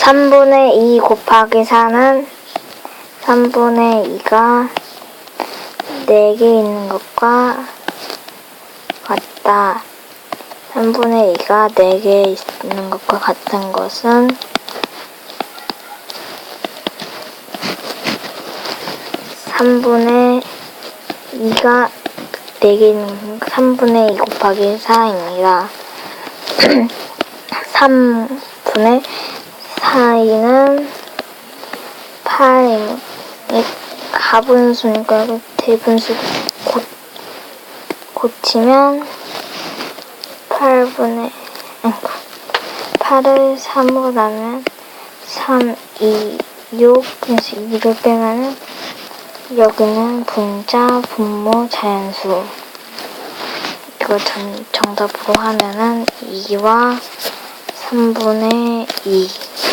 3분의 2 곱하기 4는 3분의 2가 4개 있는 것과 같다. 3분의 2가 4개 있는 것과 같은 것은 3분의 2가 4개 있는 3분의 2 곱하기 4입니다. 3분의 4이는 8이 가분수니까 대분수 고, 고치면 8분의 8을 3으로 나면 3, 2, 6 그래서 2를 빼면은 여기는 분자, 분모, 자연수. 이거 전, 정답으로 하면은 2와 3분의 2